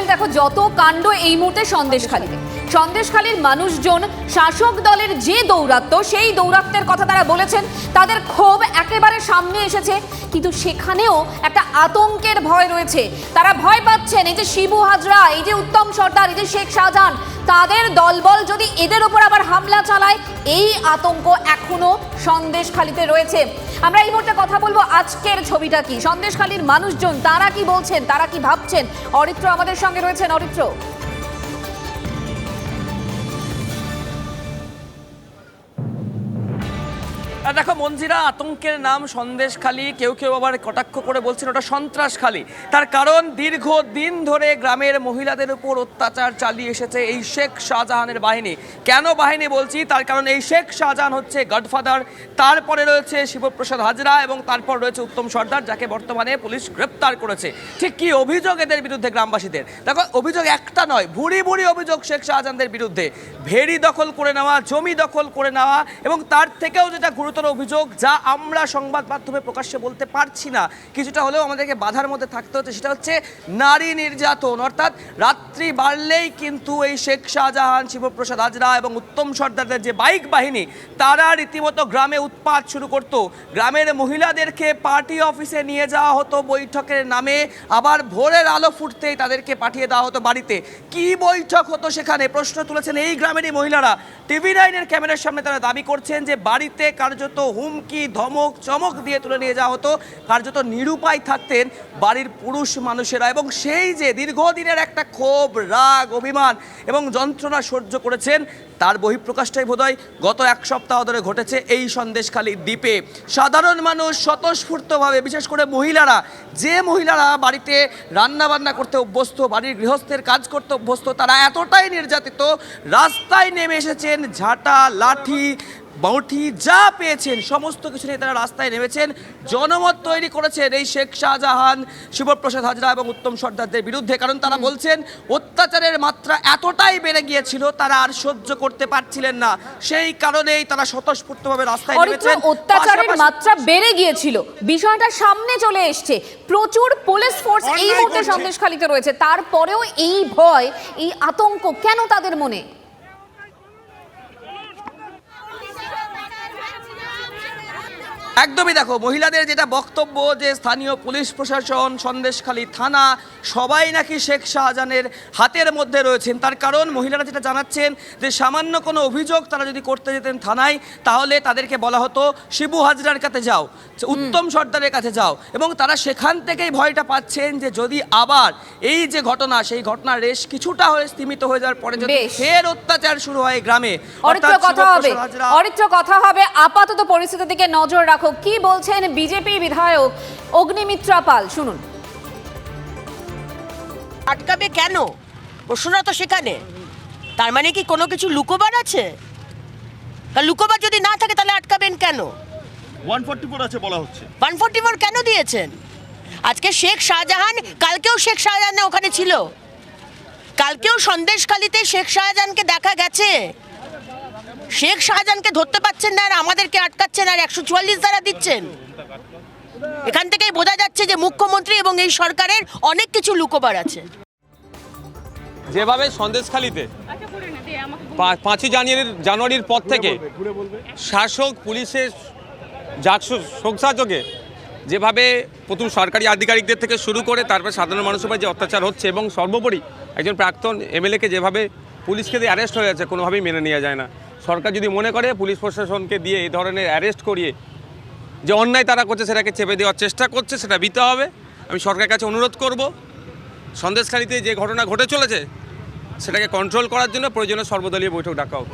Noel দেখো, যত কাণ্ড এই মুহূর্তে সন্দেশখালীতে। সন্দেশখালীর মানুষজন শাসক দলের যে দৌরাত্ম্য, সেই দৌরাত্মের কথা তারা বলেছেন। তাদের ক্ষোভ একেবারে সামনে এসেছে, কিন্তু সেখানেও একটা আতঙ্কের ভয় রয়েছে। তারা ভয় পাচ্ছেন, এই যে শিবু হাজরা, এই যে উত্তম সর্দার, এই যে শেখ শাহজাহান, তাদের দলবল যদি এদের ওপর আবার হামলা চালায়, এই আতঙ্ক এখনও সন্দেশখালীতে রয়েছে। আমরা এই মুহূর্তে কথা বলব আজকের ছবিটা কি? সন্দেশখালীর মানুষজন, তারা কি বলছেন, তারা কি ভাবছেন? অরিত্র আমাদের সঙ্গে রয়েছেন। অরিত্র। দেখো মঞ্জিরা আতঙ্কের নাম সন্দেশখালী। কেউ কেউ আবার কটাক্ষ করে বলছেন ওটা সন্ত্রাসখালী। তার কারণ দীর্ঘ দিন ধরে গ্রামের মহিলাদের উপর অত্যাচার চালিয়ে এসেছে এই শেখ শাহজাহানের বাহিনী। কেন বাহিনী বলছি? তার কারণ এই শেখ শাহজাহান হচ্ছে গডফাদার। তারপরে রয়েছে শিবপ্রসাদ হাজরা এবং তারপর রয়েছে উত্তম সর্দার, যাকে বর্তমানে পুলিশ গ্রেপ্তার করেছে। ঠিক কি অভিযোগ এদের বিরুদ্ধে গ্রামবাসীদের? দেখো, অভিযোগ একটা নয়, ভুরি ভুরি অভিযোগ শেখ শাহজাহানদের বিরুদ্ধে। ভেড়ি দখল করে নেওয়া, জমি দখল করে নেওয়া এবং তার থেকেও যেটা গুরুতর অভিযোগ যা আমরা সংবাদ মাধ্যমে প্রকাশ্যে বলতে পারছি না। কিছুটা হলেও আমাদেরকে বাধার মধ্যে থাকতে হচ্ছে, সেটা হচ্ছে নারী নির্যাতন। অর্থাৎ রাত্রি বাড়লেই কিন্তু এই শেখ শাহজাহান, শিবপ্রসাদ হাজরা এবং উত্তম সর্দারদের যে বাইক বাহিনী, তারা রীতিমতো গ্রামে উৎপাত শুরু করত। গ্রামের মহিলাদেরকে পার্টি অফিসে নিয়ে যাওয়া হতো, বৈঠকের নামে আবার ভোরের আলো ফুটতেই তাদেরকে পাঠিয়ে দেওয়া হতো বাড়িতে। কি বৈঠক হতো সেখানে? প্রশ্ন তুলেছেন এই গ্রামেরই মহিলারা। টিভি নাইনের ক্যামেরার সামনে তারা দাবি করছেন যে বাড়িতে কার্যত হুমকি, ধমক, চমক দিয়ে তুলে নিয়ে যাওয়া হতো। কার্যত নিরুপায় থাকতেন বাড়ির পুরুষ মানুষেরা এবং সেই যে দীর্ঘদিনের একটা ক্ষোভ, রাগ, অভিমান এবং যন্ত্রণা সহ্য করেছেন, তার বহিঃপ্রকাশটাই বোধহয় গত এক সপ্তাহ ধরে ঘটেছে এই সন্দেশখালী দ্বীপে। সাধারণ মানুষ স্বতঃস্ফূর্তভাবে, বিশেষ করে মহিলারা, যে মহিলারা বাড়িতে রান্নাবান্না করতে অভ্যস্ত, বাড়ির গৃহস্থের কাজ করতে অভ্যস্ত, তারা এতটাই নির্যাতিত, রাস্তায় নেমে এসেছেন ঝাঁটা, লাঠি বৌঠি যা পেয়েছেন সমস্ত কিছু নিয়ে তারা রাস্তায় নেমেছেন। জনমত তৈরি করেছেন এই শেখ শাহজাহান শিবপ্রসাদ হাজরা এবং উত্তম সর্দারদের বিরুদ্ধে। কারণ তারা বলছেন অত্যাচারের মাত্রা এতটাই বেড়ে গিয়েছিল তারা আর সহ্য করতে পারছিলেন না। সেই কারণেই তারা স্বতঃস্ফূর্তভাবে রাস্তায় নেমেছেন। অত্যাচারের মাত্রা বেড়ে গিয়েছিল। বিষয়টা সামনে চলে এসছে। প্রচুর পুলিশ ফোর্স এই মুহূর্তে। সন্দেশখালীতে রয়েছে। তারপরেও এই ভয় এই আতঙ্ক কেন তাদের মনে? একদমই দেখো মহিলাদের যেটা বক্তব্য যে স্থানীয় পুলিশ প্রশাসন সন্দেশখালী থানা সবাই নাকি শেখ শাহজাহানের হাতের মধ্যে রয়েছেন। তার কারণ মহিলারা যেটা জানাচ্ছেন যে সামান্য কোনো অভিযোগ তারা যদি করতে যেতেন থানায় তাহলে তাদেরকে বলা হতো শিবু হাজরার কাছে যাও উত্তম সর্দারের কাছে যাও। এবং তারা সেখান থেকেই ভয়টা পাচ্ছেন যে যদি আবার এই যে ঘটনা সেই ঘটনার রেশ কিছুটা হয়ে স্তীমিত হয়ে যাওয়ার পরে যদি ফের অত্যাচার শুরু হয় গ্রামে অরিত্র কথা হবে অরিত্র কথা হবে আপাতত পরিস্থিতির দিকে নজর রাখো। কি বলছেন বিজেপি বিধায়ক অগ্নিমিত্রা পাল? শুনুন। আটকাবে কেন? প্রশ্নটা তো সেখানে। তার মানে কি কোনো কিছু লুকোবার আছে? তা লুকোবার যদি না থাকে তাহলে আটকাবেন কেন? ওয়ান ফোর্টি ফোর আছে বলা হচ্ছে। ওয়ান ফোর্টি ফোর কেন দিয়েছেন? আজকে শেখ শাহজাহান কালকেও শেখ শাহজাহান ওখানে ছিল। কালকেও সন্দেশখালিতে শেখ শাহজাহানকে দেখা গেছে। শেখ শাহজাহানকে ধরতে পারছেন না আর আমাদেরকে আটকাচ্ছেন আর একশো চুয়াল্লিশ দ্বারা দিচ্ছেন। এখান থেকেই বোঝা যাচ্ছে যে মুখ্যমন্ত্রী এবং এই সরকারের অনেক কিছু লুকোবার আছে। যেভাবে সন্দেশখালিতে পাঁচই জানুয়ারির জানুয়ারির পর থেকে শাসক পুলিশের যাক সংসাযোগে যেভাবে প্রথম সরকারি আধিকারিকদের থেকে শুরু করে তারপর সাধারণ মানুষের উপর যে অত্যাচার হচ্ছে এবং সর্বোপরি একজন প্রাক্তন এমএলএকে যেভাবে পুলিশকে দিয়ে অ্যারেস্ট হয়ে যাচ্ছে কোনোভাবেই মেনে নেওয়া যায় না। সরকার যদি মনে করে, পুলিশ প্রশাসনকে দিয়ে এই ধরনের অ্যারেস্ট করিয়ে যে অন্যায় তারা করছে সেটাকে চেপে দেওয়ার চেষ্টা করছে, সেটা দিতে হবে। আমি সরকারের কাছে অনুরোধ করব, সন্দেশখালিতে যে ঘটনা ঘটে চলেছে, সেটাকে কন্ট্রোল করার জন্য প্রয়োজনীয় সর্বদলীয় বৈঠক ডাকা হোক।